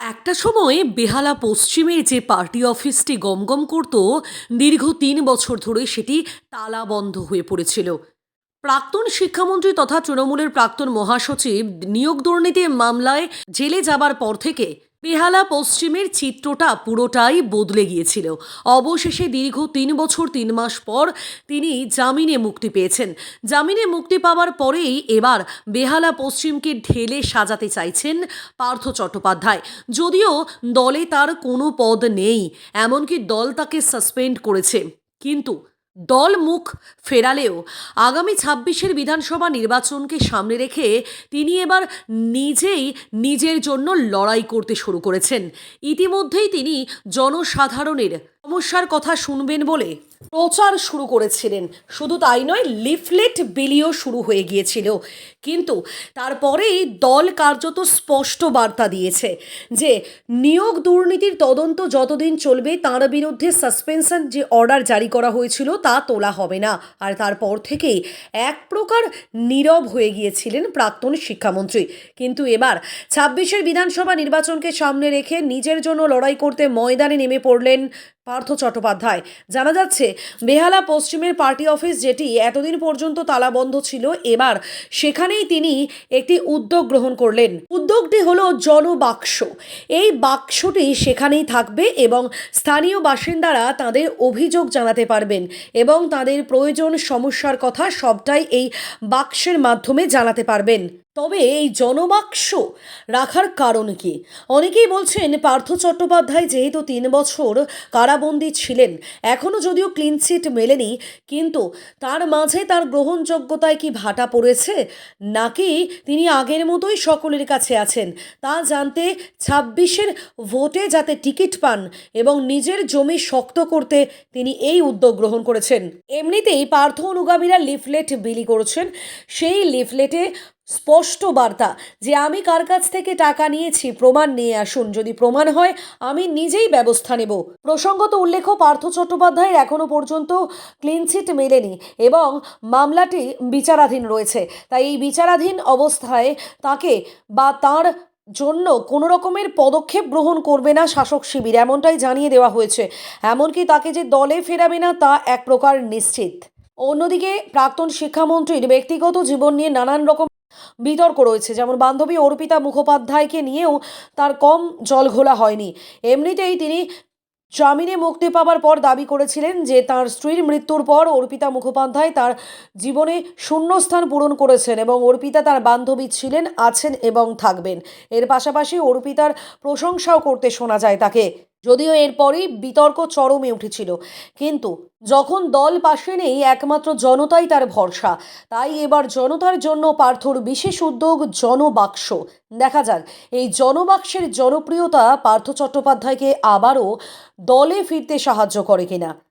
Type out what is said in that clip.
একটা সময়ে বেহালা পশ্চিমে যে পার্টি অফিসটি গমগম করত, দীর্ঘ তিন বছর ধরে সেটি তালা বন্ধ হয়ে পড়েছিল। প্রাক্তন শিক্ষামন্ত্রী তথা তৃণমূলের প্রাক্তন মহাসচিব নিয়োগ দুর্নীতির মামলায় জেলে যাবার পর থেকে বেহালা পশ্চিমের চিত্রটা পুরোটাই বদলে গিয়েছিল। অবশেষে দীর্ঘ তিন বছর, তিন মাস পর তিনি জামিনে মুক্তি পেয়েছেন। জামিনে মুক্তি পাওয়ার পরেই এবার বেহালা পশ্চিমকে ঢেলে সাজাতে চাইছেন পার্থ চট্টোপাধ্যায়। যদিও দলে তার কোনো পদ নেই, এমনকি দল তাকে সাসপেন্ড করেছে। কিন্তু দল মুখ ফেরালেও আগামী ছাব্বিশের বিধানসভা নির্বাচনকে সামনে রেখে তিনি এবার নিজেই নিজের জন্য লড়াই করতে শুরু করেছেন। ইতিমধ্যেই তিনি জনসাধারণের সমস্যার কথা শুনবেন বলে প্রচার শুরু করেছিলেন। শুধু তাই নয়, লিফলেট বিলিও শুরু হয়ে গিয়েছিল। কিন্তু তারপরেই দল কার্যত স্পষ্ট বার্তা দিয়েছে যে, নিয়োগ দুর্নীতির তদন্ত যতদিন চলবে, তার বিরুদ্ধে সাসপেনশন যে অর্ডার জারি করা হয়েছিল, তা তোলা হবে না। আর তারপর থেকেই এক প্রকার নীরব হয়ে গিয়েছিলেন প্রাক্তন শিক্ষামন্ত্রী। কিন্তু এবার ছাব্বিশের বিধানসভা নির্বাচনকে সামনে রেখে নিজের জন্য লড়াই করতে ময়দানে নেমে পড়লেন পার্থ চট্টোপাধ্যায়। জানা যাচ্ছে, বেহালা পশ্চিমের পার্টি অফিস যেটি এতদিন পর্যন্ত তালাবন্ধ ছিল, এবার সেখানেই তিনি একটি উদ্যোগ গ্রহণ করলেন। উদ্যোগটি হলো জনবাক্স। এই বাক্সটি সেখানেই থাকবে এবং স্থানীয় বাসিন্দারা তাদের অভিযোগ জানাতে পারবেন এবং তাদের প্রয়োজন সমস্যার কথা সবটাই এই বাক্সের মাধ্যমে জানাতে পারবেন। তবে এই জনবাক্স রাখার কারণ কি? অনেকেই বলছেন, পার্থ চট্টোপাধ্যায় যেহেতু তিন বছর কারাবন্দী ছিলেন এখনও যদিও ক্লিনচিট মেলেনি, কিন্তু তার মাঝে তার গ্রহণযোগ্যতায় কি ভাটা পড়েছে? নাকি তিনি আগের মতোই সকলের কাছে আছেন? তা জানতে ছাব্বিশের ভোটে যাতে টিকিট পান এবং নিজের জমি শক্ত করতে তিনি এই উদ্যোগ গ্রহণ করেছেন। এমনিতেই পার্থ অনুগামীরা লিফলেট বিলি করেছেন। সেই লিফলেটে স্পষ্ট বার্তা যে আমি কার কাছ থেকে টাকা নিয়েছি, প্রমাণ নিয়ে আসুন। যদি প্রমাণ হয়, আমি নিজেই ব্যবস্থা নেব। প্রসঙ্গত উল্লেখ্য, পার্থ চট্টোপাধ্যায়ের এখনও পর্যন্ত ক্লিনচিট মেলেনি এবং মামলাটি বিচারাধীন রয়েছে। তাই এই বিচারাধীন অবস্থায় তাকে বা তার জন্য কোনো রকমের পদক্ষেপ গ্রহণ করবে না শাসক শিবির, এমনটাই জানিয়ে দেওয়া হয়েছে। এমনকি তাকে যে দলে ফেরাবে না, তা এক প্রকার নিশ্চিত। অন্যদিকে প্রাক্তন শিক্ষামন্ত্রীর ব্যক্তিগত জীবন নিয়ে নানান রকম বিতর্ক রয়েছে। যেমন বান্ধবী অর্পিতা মুখোপাধ্যায়কে নিয়েও তার কম জল ঘোলা হয়নি। এমনিতেই তিনি জামিনে মুক্তি পাওয়ার পর দাবি করেছিলেন যে তার স্ত্রীর মৃত্যুর পর অর্পিতা মুখোপাধ্যায় তার জীবনে শূন্যস্থান পূরণ করেছেন এবং অর্পিতা তার বান্ধবী ছিলেন, আছেন এবং থাকবেন। এর পাশাপাশি অর্পিতার প্রশংসাও করতে শোনা যায় তাকে। যদিও এরপরই বিতর্ক চরমে উঠেছিল। কিন্তু যখন দল পাশে নেই, একমাত্র জনতাই তার ভরসা। তাই এবার জনতার জন্য পার্থর বিশেষ উদ্যোগ জনবাক্স। দেখা যাক, এই জনবাক্সের জনপ্রিয়তা পার্থ চট্টোপাধ্যায়কে আবারও দলে ফিরতে সাহায্য করে কিনা।